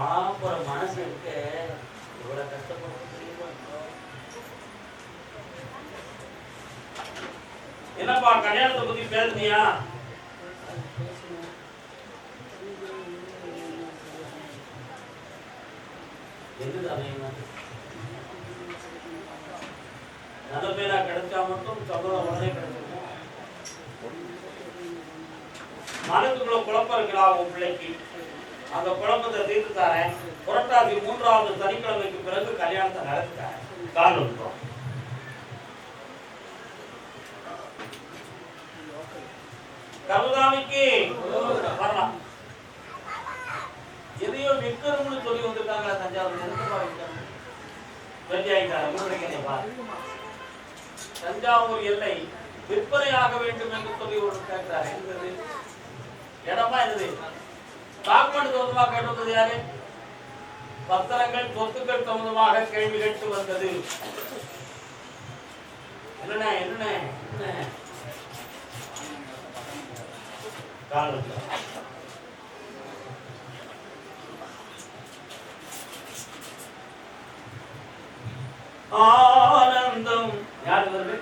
பாப்புற மனசு இருக்கு. இவ்வளவு கஷ்டப்படும் என்னப்பா கல்யாணத்தை பத்தி பேசுனியா? அமையணும் நல்ல பேரா கிடைச்சா மட்டும் சம்பளம் உடனே கிடைச்சிருக்கும். மனதுக்குள்ள குழப்பம் இருக்கிறா உன் பிள்ளைக்கு. அந்த குழப்பத்தை தீர்த்து தரேன் புரட்டாசி மூன்றாவது சனிக்கிழமைக்கு பிறகு கல்யாணத்தை நடத்தி கால் வந்துடும் கருதாமிக்கு வரலாம். எதையோ விற்கணும்னு சொல்லி வந்திருக்காங்களா தஞ்சாவூர் எதுக்குப்பா விற்கணும் ரெடி ஆகிட்டாங்க தஞ்சாவூர் எல்லை விற்பனை ஆக வேண்டும் என்று சொல்லி ஒரு கேட்டார். என்னது? இடமா என்னது? டாக்குமெண்ட் சம்பந்தமாக கேட்டு வந்தது யாரு பத்திரங்கள் சொத்துக்கள் சம்பந்தமாக கேள்வி கேட்டு வந்தது என்னண்ணே என்னண்ணே என்ன காலத்துல ஆனந்தம் யார் வருது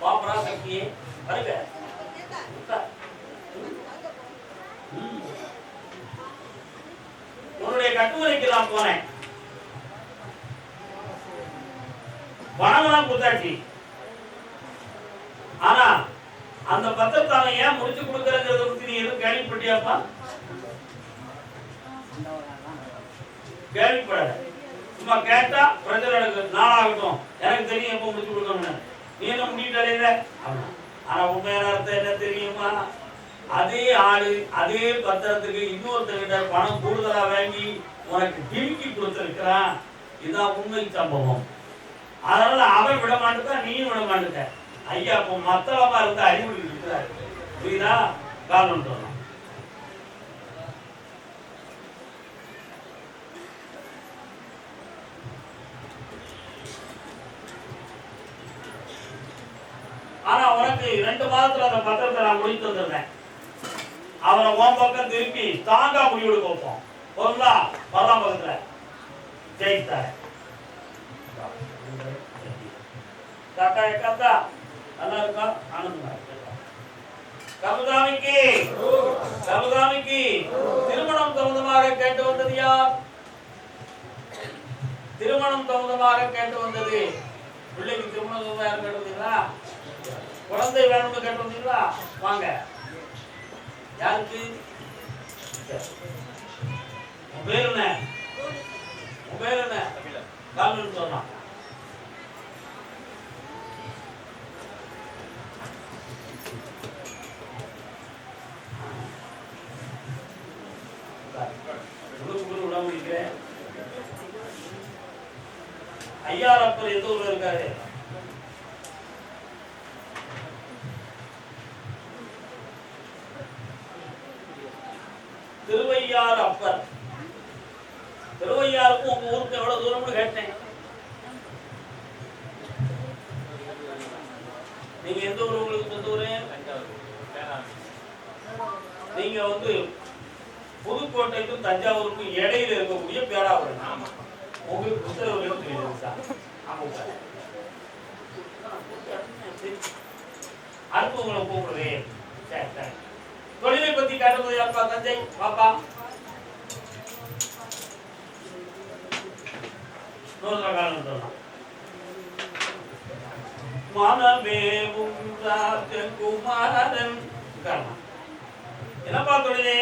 பாப்பரா சக்தியே வருக உட்கார். ம். உன்னுடைய தான் போனேன். பணமெல்லாம் கொடுத்தாச்சு. ஆனா அந்த பத்திரத்தை அவன் ஏன் முடிச்சு கொடுக்கறங்கிறத பத்தி நீ எதுவும் கேள்விப்பட்டியாப்பா? கேள்விப்பட சும்மா கேட்டா பிரச்சனை நடக்குது. நாளாகட்டும். எனக்கு தெரியும் எப்போ முடிச்சு கொடுக்கணும்னு. நீ என்ன முடிக்கிட்டாலே ஆனா உண்மையான அர்த்தம் என்ன தெரியுமா? அதே ஆளு அதே பத்திரத்துக்கு இன்னொருத்தர்கிட்ட பணம் கூடுதலா வாங்கி உனக்கு டிமிக்கி கொடுத்திருக்கிறான். இதுதான் உண்மை சம்பவம். அதனால அவன் விட மாட்டேன் நீயும் விட மாட்டேன் ஐயா இப்போ மத்தளமா இருந்து அறிவுரை இருக்கிறாரு. புரியுதா? காரணம் சொல்லலாம் ஆனா உனக்கு ரெண்டு மாதத்துல அந்த பத்திரத்தை நான் முடித்து வந்திருந்தேன் அவனை உன் பக்கம் திருப்பி தாங்கா முடிவெடுக்க வைப்போம். பொருளா வரலாம் பக்கத்துல. ஜெயித்தார் காக்கா காக்கா நல்லா இருக்கா? ஆனந்தமா இருக்கா கமுதாமிக்கு கமுதாமிக்கு திருமணம் சம்பந்தமாக கேட்டு வந்தது யார்? திருமணம் சம்பந்தமாக கேட்டு வந்தது. பிள்ளைக்கு திருமணம் சம்பந்தமாக யாரும் கேட்டு வந்தீங்களா? குழந்தை வேணும்னு கேட்டு வந்தீங்களா? வாங்க. யாருக்கு? பேர் என்ன? உன் பேர் என்ன? கால்வன் சொன்னான் உள்ளுக்குள்ள விட எந்த ஊர்ல இருக்காரு? திருவையாறு அப்பர் திருவையாறுக்கும் உங்க ஊருக்கு எவ்வளவு தூரம்னு கேட்டேன். நீங்க எந்த ஊர் உங்களுக்கு சொந்த ஊரு? நீங்க வந்து புதுக்கோட்டைக்கும் தஞ்சாவூருக்கும் இடையில இருக்கக்கூடிய பேராவூர். நாம உங்களுக்கு புத்தகம் தெரியுது சார். அடுத்து உங்களை கூப்பிடுறேன். சரி சரி. தொழிலை பத்தி கேட்டது யாருப்பா தஞ்சை? பாப்பா? நூறு காலம் சொல்லலாம் மனமேவும் ராஜகுமாரன் உட்காரலாம். என்னப்பா தொழிலே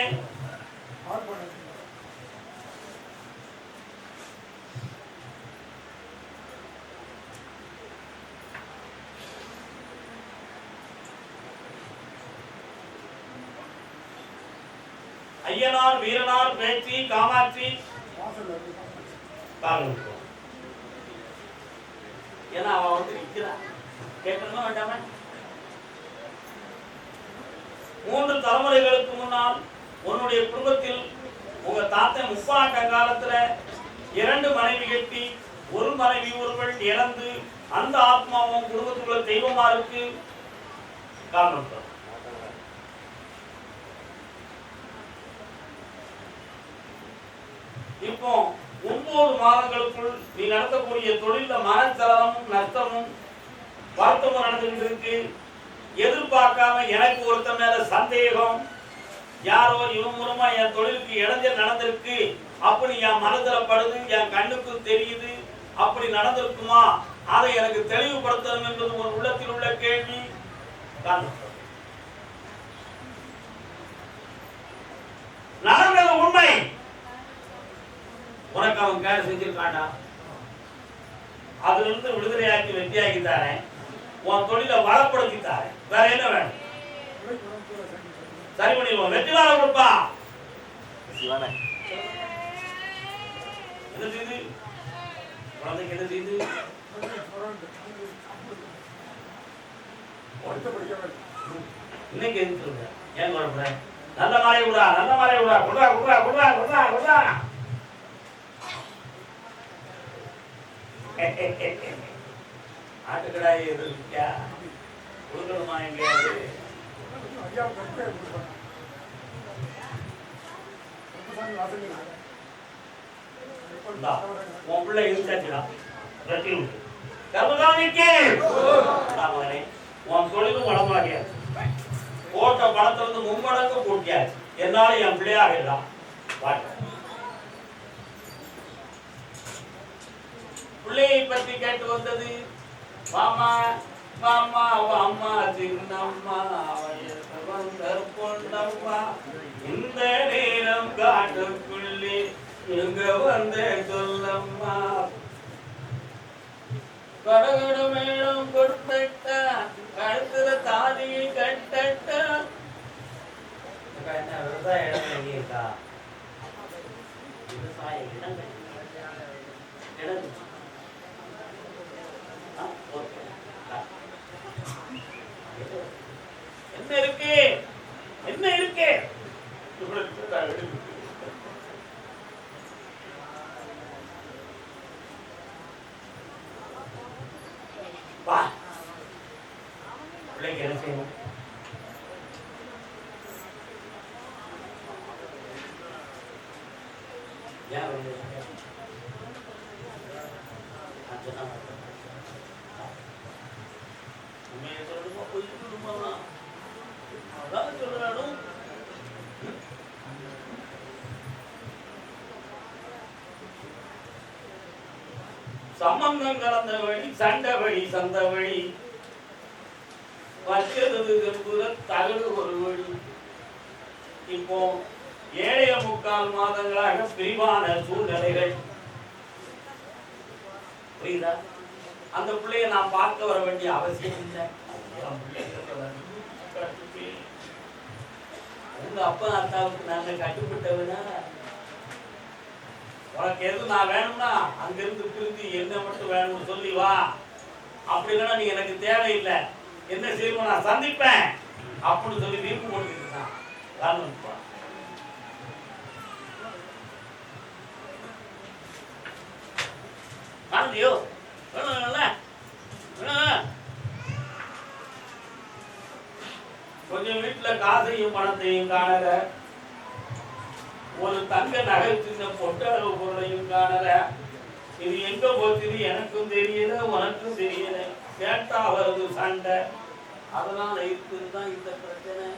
ஐயனார் வீரனார் பேச்சி காமாட்சி காலம் ஏன்னா அவன் வந்து நிக்கிறான் கேட்கணுமா வேண்டாமா மூன்று தலைமுறைகளுக்கு முன்னால் உன்னுடைய குடும்பத்தில் உங்க தாத்தன் முப்பாட்ட காலத்துல இரண்டு மனைவி கட்டி ஒரு மனைவி ஒருவள் இழந்து அந்த ஆத்மாவும் குடும்பத்துக்குள்ள தெய்வமா இருக்கு காரணம் இப்போ முப்பது மாதங்களுக்குள் நீ நடத்தக்கூடிய தொழில மனச்சலனமும் நஷ்டமும் வருத்தமும் நடந்துகிட்டு இருக்கு எதிர்பார்க்காம எனக்கு ஒருத்தன் மேல சந்தேகம். யாரோ இவன் மூலமா என் தொழிலுக்கு இடைஞ்சல் நடந்திருக்கு. அப்படி என் மனதுல படுது என் கண்ணுக்கு தெரியுது. அப்படி நடந்திருக்குமா? அதை எனக்கு தெளிவுபடுத்தணும் என்பது உன் உள்ளத்தில் உள்ள கேள்வி. காரணம். நடந்தது உண்மை. உனக்கு அவன் கேடு செஞ்சிருக்காண்டா அதுல இருந்து விடுதலையாக்கி வெற்றியாக்கி தாரேன். உன் தொழிலை வளப்படுத்தி தாரேன். வேற என்ன வேணும்? சரி பண்ணிடுவோம். வெற்றி வாழ கொடுப்பா. சிவானே. என்ன செய்து? குழந்தைக்கு என்ன செய்து? இன்னைக்கு எதுக்கு? ஏன் குழப்பற நல்ல மாலை விடா நல்ல மாலை விடா. குடா குடா குடா குடா குடா ஆட்டுக்கடாய் எது இருக்கியா கொடுக்கணுமா எங்கேயாவது உன் பிள்ளை இருந்துச்சுடா ரெட்டி விட்டு. கர்மகாமிக்கு மகனே, உன் தொழிலும் வளமாகியாச்சு போட்ட பணத்துல இருந்து மும்மடங்கு கூட்டியாச்சு என்னால என் பிள்ளையாகிடலாம். பிள்ளையை பற்றி கேட்டு வந்தது. மாமா மாமா அம்மா சின்னம்மா வந்த பொன்னம்மா? இந்த நேரம் காட்டுக்குள்ளே எங்க வந்த சொல்லம்மா? கடகட மேளம் கழுத்துல தாலியை விவசாய இடம் இருக்கா விவசாய இடம் என்ன இருக்கு? என்ன இருக்கு? பிள்ளைக்கு என்ன செய்யணும் ஏன் வந்து நான் சொன்னா உண்மையை சொல்லணுமா பொய் சொல்லணுமா அதான் சொல்றாடும் சம்பந்தம் கலந்த வழி சண்டை வழி சந்த வழி. வச்சது செம்புற தகடு ஒரு வழி. இப்போ ஏழைய முக்கால் மாதங்களாக பிரிவான சூழ்நிலைகள். புரியுதா? அந்த பிள்ளைய நான் பார்க்க வர வேண்டிய அவசியம் இல்லை. உங்க அப்பா அத்தாவுக்கு நாங்க கட்டுப்பட்டவனா? உனக்கு எது நான் வேணும்னா அங்கிருந்து பிரிஞ்சு என்ன மட்டும் வேணும்னு சொல்லி வா. அப்படி இல்லைன்னா நீ எனக்கு தேவையில்லை. என்ன செய்வோம் நான் சந்திப்பேன். அப்படின்னு சொல்லி வீப்பு கொடுத்துட்டு தான் காரணம் காணலையோ வேணும் கொஞ்சம் வீட்டுல காசையும் பணத்தையும் காணல ஒரு தங்க நகை சின்ன பொட்டளவு பொருளையும் காணல. இது எங்க போச்சுது எனக்கும் தெரியல உனக்கும் தெரியல. கேட்டா வருது சண்டை. அதனால இருக்குதுதான் இந்த பிரச்சனை.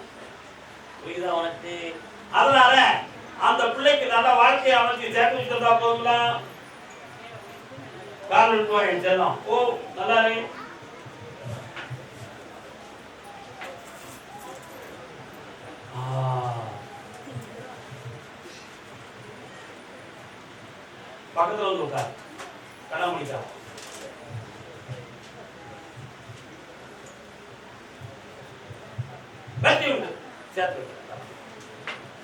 புரியுதா உனக்கு? அதனால அந்த பிள்ளைக்கு நல்ல வாழ்க்கையை அமைச்சு சேர்த்து வச்சிருந்தா போதுங்களா? கால் விட்டுவா செல்லம். ஓ நல்லா ஆ. பக்கத்தில் வந்து உட்கார். கண்ணா முடிக்கா வெற்றி உண்டு. சேர்த்து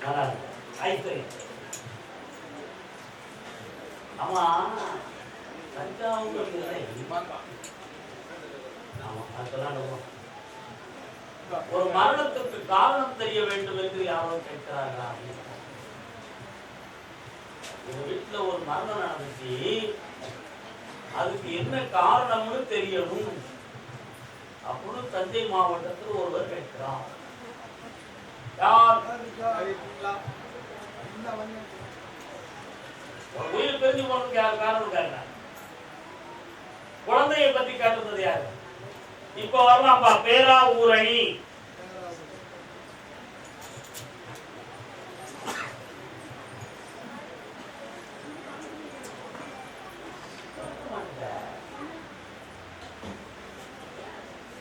நல்லா இருக்கு. ஐஸ்வர்யம் ஆமா தஞ்சாவூர் ஆமா அதெல்லாம் ரொம்ப ஒரு மரணத்துக்கு காரணம் தெரிய வேண்டும் என்று யாரோ கேட்கிறார்களா உங்க வீட்டுல ஒரு மரணம் நடந்துச்சு. அதுக்கு என்ன காரணம்னு தெரியணும். அப்படின்னு தஞ்சை மாவட்டத்தில் ஒருவர் கேட்கிறார். யார்? உயிர் தெரிஞ்சு போனதுக்கு யார் காரணம் கேட்கறாங்க குழந்தையை பத்தி கேட்டுறது யாரு? இப்ப வரலாம்ப்பா பேரா ஊரணி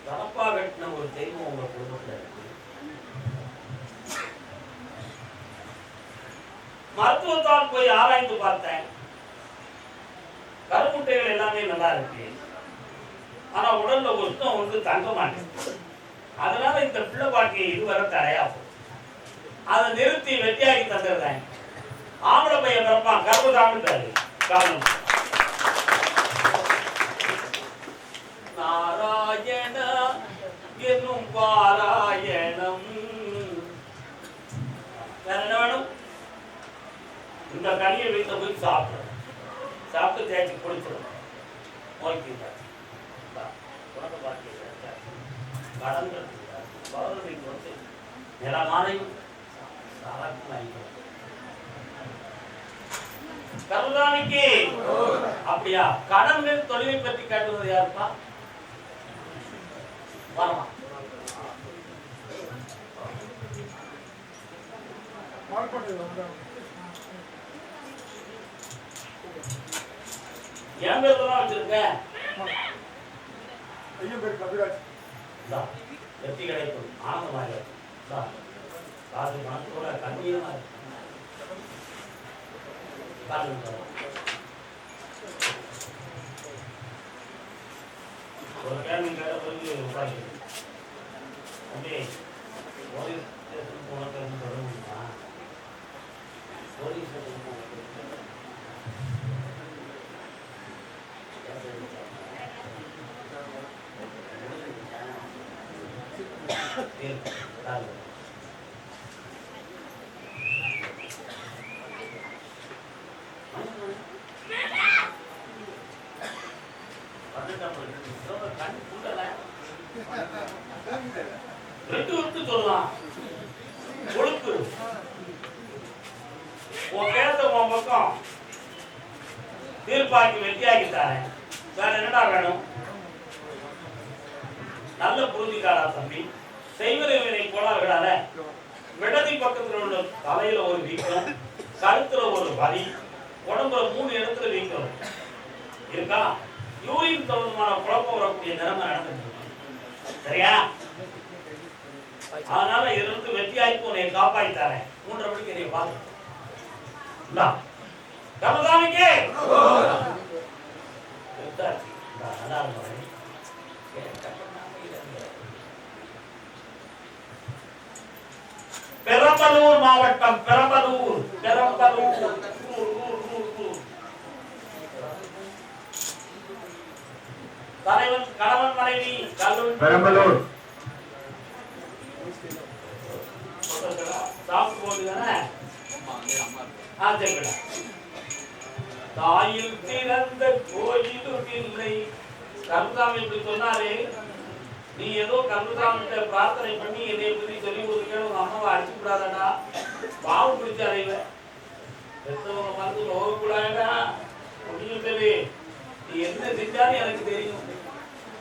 தலப்பா கட்டின ஒரு தெய்வம் உங்க குடும்பத்துல இருக்கு மருத்துவத்தால் போய் ஆராய்ந்து பார்த்தேன் கருமுட்டைகள் எல்லாமே நல்லா இருக்கு ஆனா உடல்ல உஷ்ணம் வந்து தங்க மாட்டேங்குது அதனால இந்த பிள்ளை பாக்கியை இதுவரை தடையா போகும் அதை நிறுத்தி வெட்டியாக்கி தந்துடுறேன் ஆம்பளை பையன் பிறப்பான் கர்ப்பதாமிட்டாரு காரணம் நாராயண என்னும் பாராயணம். வேற என்ன வேணும்? இந்த கனியை வீட்டில் போய் சாப்பிடும் சாப்பிட்டு தேய்ச்சி குளிச்சிடும் நோய்க்கு உனக்கு பாக்கியம் கடன்றது பௌர்ணமிக்கு வந்து நிலமானையும் கருதானிக்கு அப்படியா? கடன்கள் தொழிலை பற்றி கேட்டுவது யாருப்பா? வரமா. என் பேர் தான் வச்சிருக்கேன் இந்தா, வெற்றி கிடைக்கும் ஆனந்தமாக இருக்கும் இந்தா, காது கண்ணீரமா இருக்கும் ஒரு கேள்வி கேட்ட பிறகு உட்காந்து போலீஸ் ஸ்டேஷன் சொல்ல முடியுமா போலீஸ் ஸ்டேஷன் போனதுக்கு ரெண்டு விட்டு சொல்லலாம் உன் கேட்ட உன் பக்கம் தீர்ப்பாக்கி வெட்டியாக்கி தரேன். வேற என்னடா வேணும்? நல்ல புரிஞ்சுக்காடா தம்பி. செய்வதை கோளாறுகளால விடதி பக்கத்துல உள்ள தலையில ஒரு வீக்கம் கருத்துல ஒரு வலி உடம்புல மூணு இடத்துல வீக்கம். இருக்கா? யூரின் சம்பந்தமான குழப்பம் வரக்கூடிய நிலைமை நடந்துட்டு சரியா? அதனால இதுல இருந்து வெற்றியாய்ப்பு உன்னை காப்பாத்தி தரேன். மூன்றரை மணிக்கு என்னை பாத்து இந்தா கமதாமிக்கு எடுத்தாச்சு. இந்தா, நல்லா இருக்கும். பெரம்பலூர் மாவட்டம் பெரம்பலூர் பெரம்பலூர் ஊர், ஊர், ஊர், ஊர். தலைவன் கணவன் மனைவி கல்லூரி பெரம்பலூர் சாப்பிட்டு போகுதுதானே ஆ சரிங்கடா தாயில் பிறந்த கோயிலும் இல்லை. கருதாமி இப்படி சொன்னாரு. நீ ஏதோ கருதாமிட்ட பிரார்த்தனை பண்ணி என்னை பத்தி சொல்லி கொடுக்கணும் உங்க அம்மாவை அடிச்சு விடாதடா பாவம் பிடிச்ச அறைவ பெத்தவங்க மருந்து நோகக்கூடாதா முடியும் சரி நீ என்ன செஞ்சாலும் எனக்கு தெரியும்.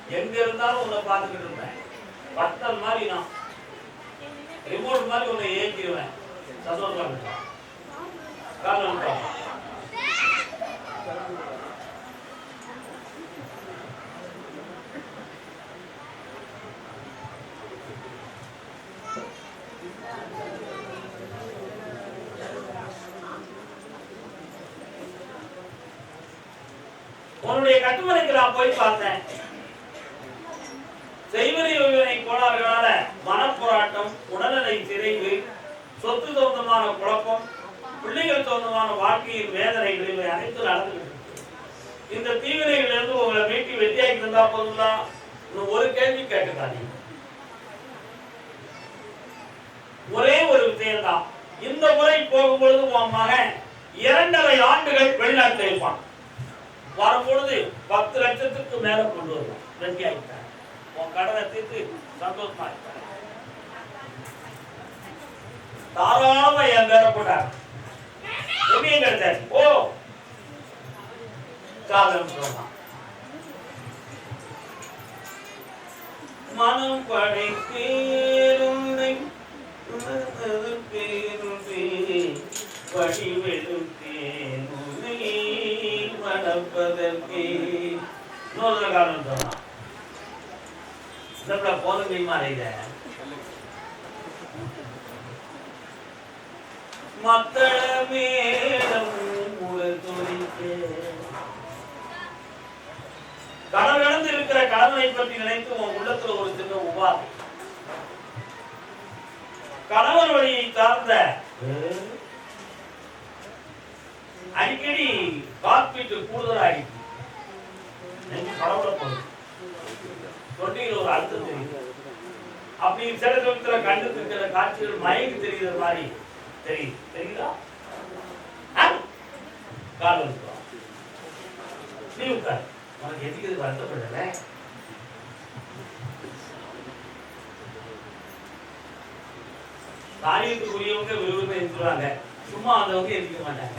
எங்க இருந்தாலும் உன்னை பார்த்துக்கிட்டு இருந்தேன் பட்டன் மாதிரி நான். ரிமோட் மாதிரி உன்னை ஏற்றிடுவேன் சந்தோஷமா உன்னுடைய கட்டுமனைக்கு நான் போய் பார்த்தேன். செய்வதை ஒருவனை கோளாறுகளால மனப்போராட்டம் உடல்நிலை சிதைவு சொத்து சொந்தமான குழப்பம் பிள்ளைகள் சொந்தமான வாழ்க்கையின் வேதனைகள் இவை அனைத்து நடந்துகிட்டு இந்த தீவினைகள் இருந்து உங்களை மீட்டி வெற்றியாக்கி இருந்தா போதும் தான் ஒரு கேள்வி கேட்டுக்காதீங்க. ஒரே ஒரு விஷயம் தான் இந்த முறை போகும்பொழுது உன் மகன் இரண்டரை ஆண்டுகள் வெளிநாட்டில் இருப்பான். வரும்பொழுது பத்து லட்சத்துக்கு மேல கொண்டு வருவான். ரெடி ஆகிட்டான் உன் கடனை தீர்த்து சந்தோஷமா இருப்பான். தாராளமா என் பேர போட்டார். புண்ணியம் ஓ காதல் மனம் படைத்தேருந்தை பேருந்தே வடிவெடுத்தேன் மணப்பதற்கே. இன்னொரு காலம் சொன்னான் இந்த போதும் கைமா இத மக்கள மேடம் கடல் கடந்து இருக்கிற கடனை பற்றி நினைத்து உன் உள்ளத்துல ஒரு சின்ன உபாதை கணவர் வழியை சார்ந்த அடிக்கடி காப்பீட்டு கூடுதலாகிட்டு. தொட்டியில் ஒரு அழுத்தம் தெரியுது. அப்படி சில சமயத்துல கண்டு இருக்கிற காட்சிகள் மயங்கி தெரிகிற மாதிரி. தெரியுது தெரியுதா கால் வந்துடும் நீ உட்கார் உனக்கு எதுக்கு இது வருத்தப்படல? காரியத்துக்குரியவங்க விரும்பி எழுந்துருவாங்க சும்மா வந்தவங்க எதிர்க்க மாட்டாங்க.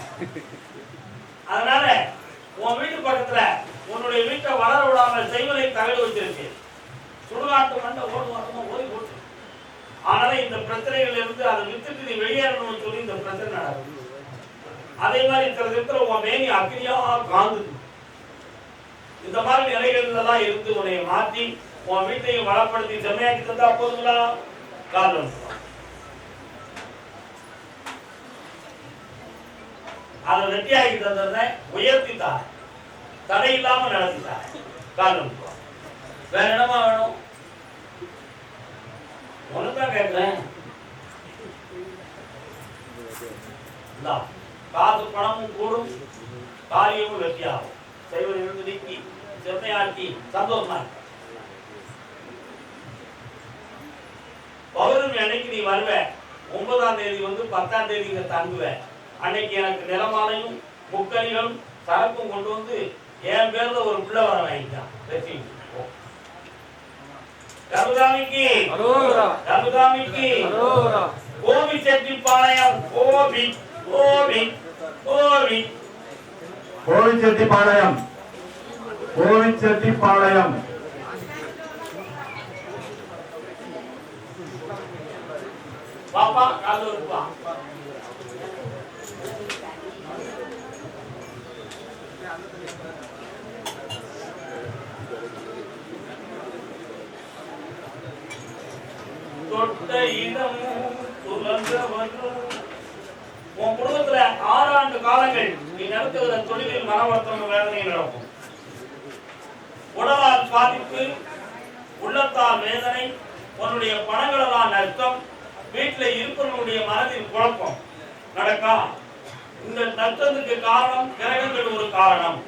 அதனால உன் வீட்டு பக்கத்துல உன்னுடைய வீட்டை வளர விடாமல் செய்வதை தகடு வச்சிருக்கு சுடுகாட்டு மண்டை ஓடுவாங்க ஆனாலும் இந்த பிரச்சனைகள் இருந்து அதை வித்துட்டு நீ வெளியேறணும்னு சொல்லி இந்த பிரச்சனை நடக்குது. அதே மாதிரி சில நேரத்துல உன் மேனி அக்னியா காந்துது. இந்த மாதிரி நிலைகள்ல தான் இருந்து உன்னை மாற்றி உன் வீட்டையும் வளப்படுத்தி செம்மையாக்கி தந்தா போதுங்களா? காரணம். அதை வெட்டியாகி தந்ததை உயர்த்தித்தார் தடை இல்லாம நடத்தித்தார் காரணம். வேற என்னமா வேணும்? ஒண்ணுதான் கேட்கிறேன் காசு பணமும் கூடும் காரியமும் வெற்றியாகும். செய்வதிலிருந்து நீக்கி செம்மையாக்கி சந்தோஷமா இரு. பௌர்ணமி அன்னைக்கு நீ வருவ? ஒன்பதாம் தேதி வந்து பத்தாம் தேதி இங்க தங்குவ. அன்னைக்கு எனக்கு நிலமாலையும் முக்கணிகளும் சரக்கும் கொண்டு வந்து என் பேர்ல ஒரு பிள்ளை வர வாங்கிட்டான். வெற்றி கருதாமிக்கு அரோகரா கோபி செட்டிப்பாளையம் கோபி கோபி கோபி. கோவிச்செட்டிப்பாளையம் கோவிச்செட்டிப்பாளையம் பாப்பா கால் வருப்பா தொட்ட இடம் துலங்கவனும் உன் குடும்பத்துல ஆறாண்டு காலங்கள் நீ நடத்துகிற தொழிலில் மனவர்த்தன வேதனை நடக்கும். உடலால் பாதிப்பு உள்ளத்தால் வேதனை உன்னுடைய பணங்களெல்லாம் நஷ்டம் வீட்டில் இருப்பவர்களுடைய மனதில் குழப்பம். நடக்கா? இந்த நஷ்டத்துக்கு காரணம் கிரகங்கள் ஒரு காரணம்.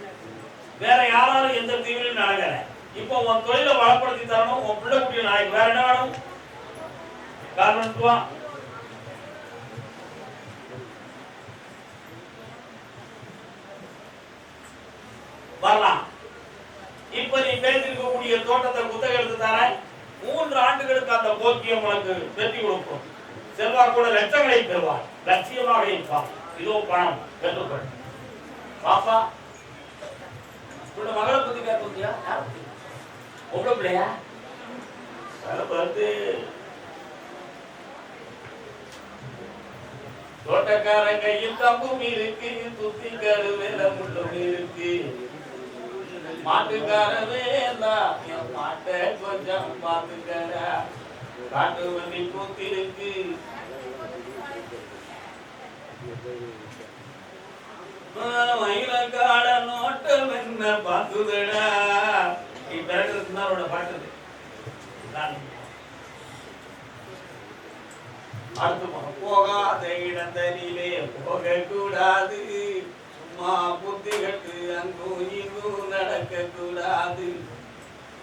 வேற யாராலும் எந்த தீவிரம் நடக்கல. இப்போ உன் தொழிலை வளப்படுத்தி தரணும் உன் பிள்ளை குட்டிய நாளைக்கு வேற என்ன வேணும்? காரணம் வரலாம். இப்ப நீ பேசிருக்கக்கூடிய தோட்டத்தை குத்தகை எடுத்து தர மூன்று ஆண்டுகளுக்கு அந்த போக்கியம் உனக்கு வெற்றி கொடுக்கும். செல்வாக்கூட லட்சங்களை பெறுவார். லட்சியமாக இருப்பார். இதோ பணம் பெற்றுக்கொள் பாப்பா உன்னோட மகளை பத்தி கேட்பியா உங்க பிள்ளையா? பார்த்து தோட்டக்காரன் கையில் கம்பும் இருக்கு துத்தி கருவேல முள்ளும் இருக்கு. மாட்டுக்காரவே என் மாட்டை கொஞ்சம் பார்த்துக்கற காட்டு வண்டி பூத்திருக்கு. மயிலக்கால நோட்டம் என்ன பார்த்துதடா நீ பிறகு இருந்தாரோட பாட்டு இது. நான் அடுத்து போகாத இடத்தனிலே போக கூடாது சும்மா புத்தி கட்டு அங்கும் இங்கும் நடக்க கூடாது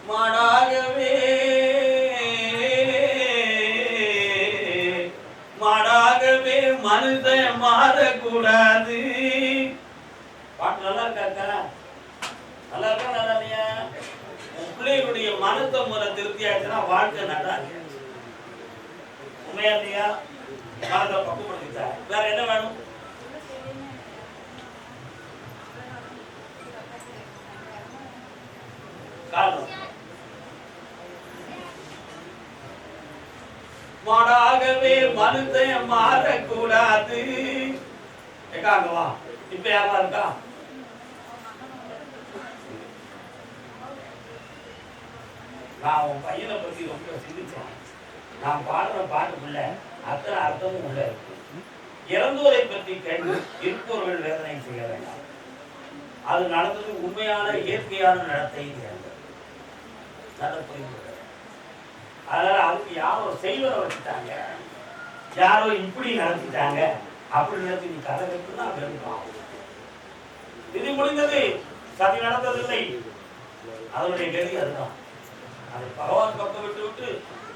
மாடாகவே மாடாகவே மனுஷன் மாறக்கூடாது. பாட்டு நல்லா இருக்காக்கா நல்லா இருக்கா நல்லா இல்லையா? பிள்ளைகளுடைய மனத்தை முறை திருப்தி ஆயிடுச்சுன்னா வாழ்க்கை நல்லா இருக்கு. உண்மையா இல்லையா மனதை பக்குவப்படுத்திட்டார் வேற என்ன வேணும்? காரணம் மாடாகவே மனுஷன் மாறக்கூடாது. எக்காங்கவா இப்ப யாரா இருக்கா? நான் உன் பையனை பத்தி ரொம்ப சிந்திச்சான். நான் பாடுற பாட்டுக்குள்ள அத்தனை அர்த்தமும் உள்ள இருக்கு. இறந்தோரை பற்றி கேட்டு இருப்பவர்கள் வேதனை செய்ய வேண்டாம். அது நடந்தது உண்மையான இயற்கையான நடத்தை நல்ல புரிந்து அதனால அதுக்கு யாரோ செய்வதை வச்சுட்டாங்க. யாரோ இப்படி நடத்திட்டாங்க. அப்படி நடத்தி நீ கதை கட்டுனா வெறுப்பான் இது முடிந்தது. சதி நடந்ததில்லை. அதனுடைய கதி அதுதான். அதை பகவான் பக்கம் விட்டு விட்டு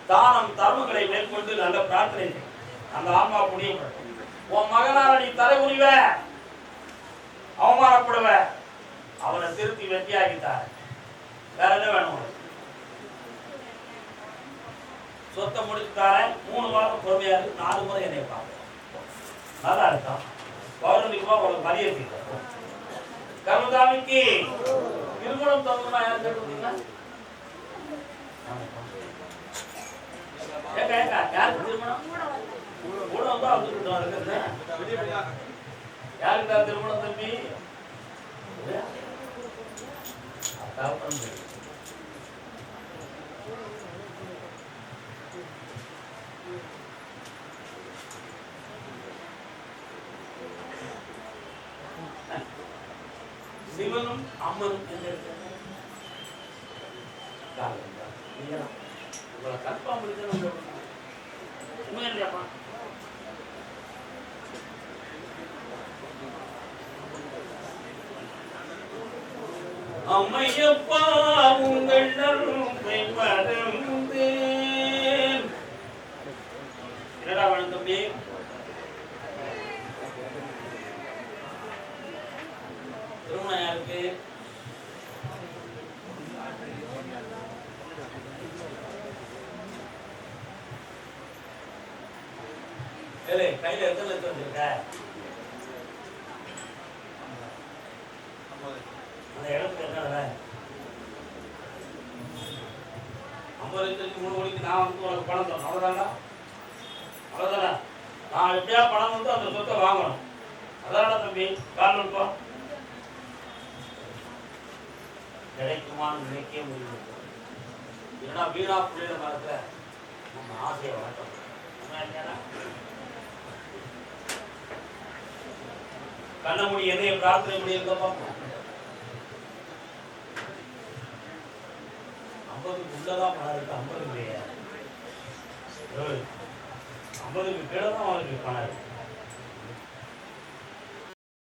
தானம் தர்மங்களை மேற்கொண்டு நல்ல பிரார்த்தனை. அந்த ஆன்மா புனியப்படும் உன் மகனால நீ தலை உரிவ அவமானப்படுவ. அவனை திருத்தி வெட்டியாகிட்டார் வேற என்ன வேணும் சொத்தை முடிச்சுட்டார மூணு வாரம் பொறுமையா இருக்கு நாலு முறை என்னை பார்க்க நல்லா இருக்கும் பௌர்ணமிக்குமா? உனக்கு மரியாதை கருதாமிக்கு திருமணம் தந்தமா யாரும் கேட்டுருந்தீங்கன்னா யாருக்கு திருமணம் ஊடம் தான் வந்துட்டு இருக்கிறது யாருக்கு திருமணம் தம்பி சிவனும் அம்மனும் என்ன இருக்காங்க? உங்களை கன்ஃபார்ம் பண்ணிட்டு உண்மை இல்லையாப்பா? அம்மையப்பா உங்கள் நன்மை மறந்தேன் என்னடா வேணும் தம்பி? திருமணம் யாருக்கு? கையில எத்தனை லட்சம் வச்சிருக்க. அந்த இடத்துக்கு என்ன விலை? ஐம்பது லட்சத்துக்கு மூணு கோடிக்கு நான் வந்து உனக்கு பணம் தரணும். அவ்வளோதானா அவ்வளோதானா நான் எப்படியா பணம் வந்து அந்த சொத்தை வாங்கணும். அதான தம்பி? கால் இருப்போம் கிடைக்குமான்னு நினைக்கவே முடியும் ஏன்னா வீணா புள்ளியில மரத்தில் நம்ம ஆசையை வளர்க்கணும் என்ன கண்ண முடி என்னைய பிரார்த்தனை முடி இருக்க பார்ப்போம். ஐம்பதுக்கு உள்ளதான் பணம் இருக்கு ஐம்பது இல்லையா ஐம்பதுக்கு கீழே தான் அவனுக்கு பணம் இருக்கு